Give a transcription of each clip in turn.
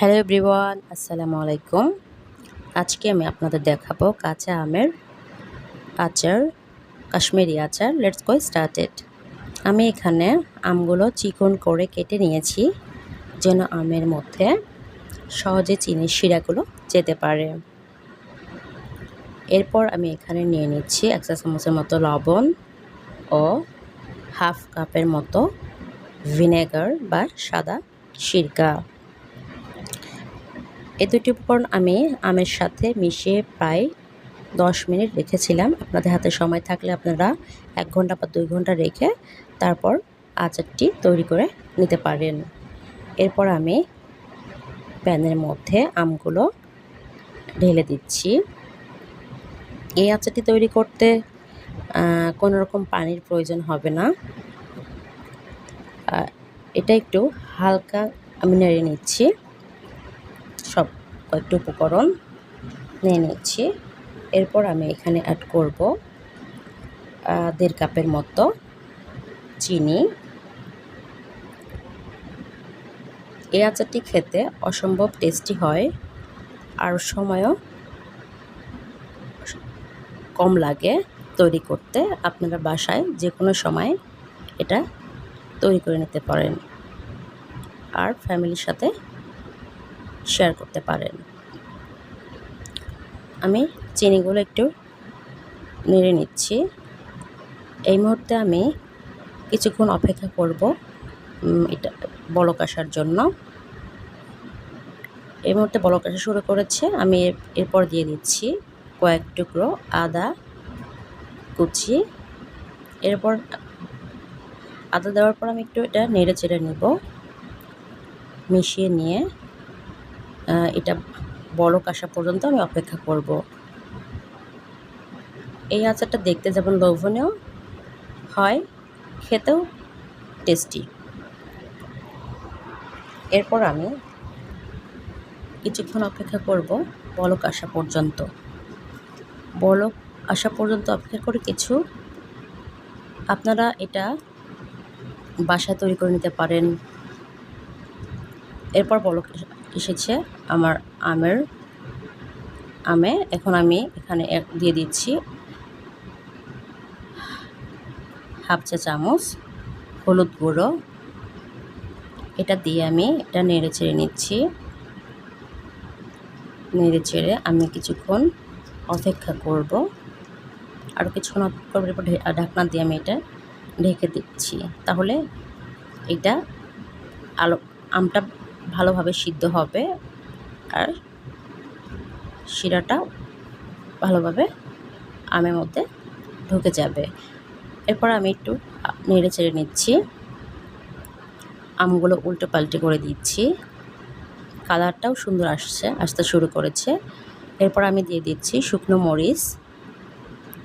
Hello everyone, আসসালামু আলাইকুম। আজকে আমি আপনাদের দেখাবো কাঁচা আমের আচার, কাশ্মীরি আচার। লেটস গো স্টার্টেড আমি এখানে আমগুলো চিকন করে কেটে নিয়েছি, যেন আমের মধ্যে সহজে চিনির শিরাগুলো যেতে পারে। এরপর আমি এখানে নিয়ে নিচ্ছি এক চা চামচের মতো লবণ ও হাফ কাপের মতো ভিনেগার বা সাদা সিরকা। এ দুটি উপকরণ আমি আমের সাথে মিশিয়ে প্রায় দশ মিনিট রেখেছিলাম। আপনাদের হাতে সময় থাকলে আপনারা এক ঘণ্টা বা দুই ঘণ্টা রেখে তারপর আচারটি তৈরি করে নিতে পারেন। এরপর আমি প্যানের মধ্যে আমগুলো ঢেলে দিচ্ছি। এই আচারটি তৈরি করতে কোনো রকম পানির প্রয়োজন হবে না। এটা একটু হালকা আমি নেড়ে নিচ্ছি। কয়েকটি উপকরণ নিয়ে নিচ্ছি। এরপর আমি এখানে অ্যাড করব দেড় কাপের মতো চিনি। এই আচারটি খেতে অসম্ভব টেস্টি হয় আর সময়ও কম লাগে তৈরি করতে। আপনারা বাসায় যে কোনো সময় এটা তৈরি করে নিতে পারেন। আর ফ্যামিলির সাথে শেয়ার করতে পারেন। আমি চিনিগুলো একটু নেড়ে নিচ্ছি। এই মুহূর্তে আমি কিছুক্ষণ অপেক্ষা করব এটা বলক আসার জন্য। এই মুহূর্তে বলক আসা শুরু করেছে। আমি এরপর দিয়ে দিচ্ছি কয়েক টুকরো আদা কুচি। এরপর আদা দেওয়ার পর আমি একটু এটা নেড়ে চেড়ে নিব, মিশিয়ে নিয়ে। এটা বলক আসা পর্যন্ত আমি অপেক্ষা করব। এই আচারটা দেখতে যেমন লোভনীয় হয়, খেতেও টেস্টি এরপর আমি কিছুক্ষণ অপেক্ষা করব বলক আসা পর্যন্ত। বলক আসা পর্যন্ত অপেক্ষা করে কিছু, আপনারা এটা বাসায় তৈরি করে নিতে পারেন। এরপর বলক এসেছে আমার আমের আমে। এখন আমি এখানে দিয়ে দিচ্ছি হাফ চা চামচ হলুদ গুঁড়ো। এটা দিয়ে আমি এটা নেড়ে চেড়ে নিচ্ছি। নেড়ে চেড়ে আমি কিছুক্ষণ অপেক্ষা করব। আরও কিছুক্ষণ অপেক্ষা করবার পর ঢাকনা দিয়ে আমি এটা ঢেকে দিচ্ছি। তাহলে এটা আলো, আমটা ভালোভাবে সিদ্ধ হবে আর শিরাটা ভালোভাবে আমের মধ্যে ঢুকে যাবে। এরপর আমি একটু নেড়ে চেড়ে নিচ্ছি। আমগুলো উল্টো পাল্টে করে দিচ্ছি। কালারটাও সুন্দর আসছে, আসতে শুরু করেছে। এরপর আমি দিয়ে দিচ্ছি শুকনো মরিচ,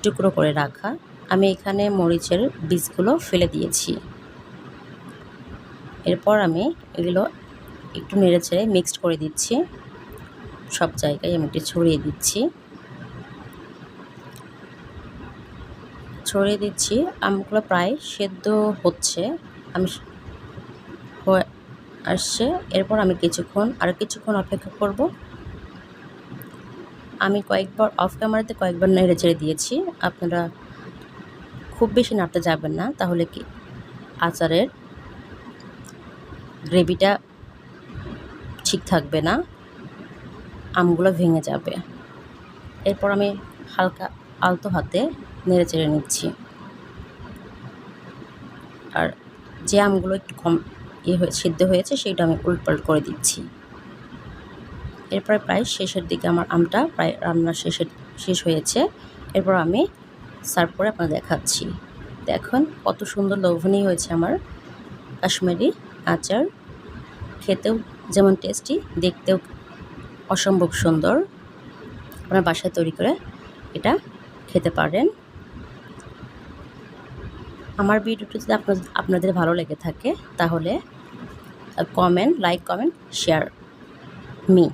টুকরো করে রাখা। আমি এখানে মরিচের বীজগুলো ফেলে দিয়েছি। এরপর আমি এগুলো একটু নেড়ে ছেড়ে মিক্সড করে দিচ্ছি। সব জায়গায় আমি একটু ছড়িয়ে দিচ্ছি। ছড়িয়ে দিচ্ছি। আমগুলো প্রায় সেদ্ধ হচ্ছে। আমি আসছে। এরপর আমি কিছুক্ষণ, আর কিছুক্ষণ অপেক্ষা করব। আমি কয়েকবার অফ ক্যামেরাতে কয়েকবার নেড়ে ছেড়ে দিয়েছি। আপনারা খুব বেশি নাড়তে যাবেন না। তাহলে কি? আচারের গ্রেভিটা ঠিক থাকবে না, আমগুলো ভেঙে যাবে। এরপর আমি হালকা আলতো হাতে নেড়ে চেড়ে নিচ্ছি। আর যে আমগুলো একটু কম ইয়ে হয়ে, সিদ্ধ হয়েছে সেইটা আমি উল্টপাল্ট করে দিচ্ছি। এরপরে প্রায় শেষের দিকে আমার আমটা প্রায় রান্না শেষের, শেষ হয়েছে। এরপর আমি সার্ভ করে আপনার দেখাচ্ছি। দেখুন কত সুন্দর লোভনীয় হয়েছে আমার কাশ্মীরি আচার। খেতেও যেমন টেস্টি দেখতেও অসম্ভব সুন্দর। আপনার বাসায় তৈরি করে এটা খেতে পারেন। আমার ভিডিওটি যদি আপনার, আপনাদের ভালো লেগে থাকে, তাহলে comment like comment share me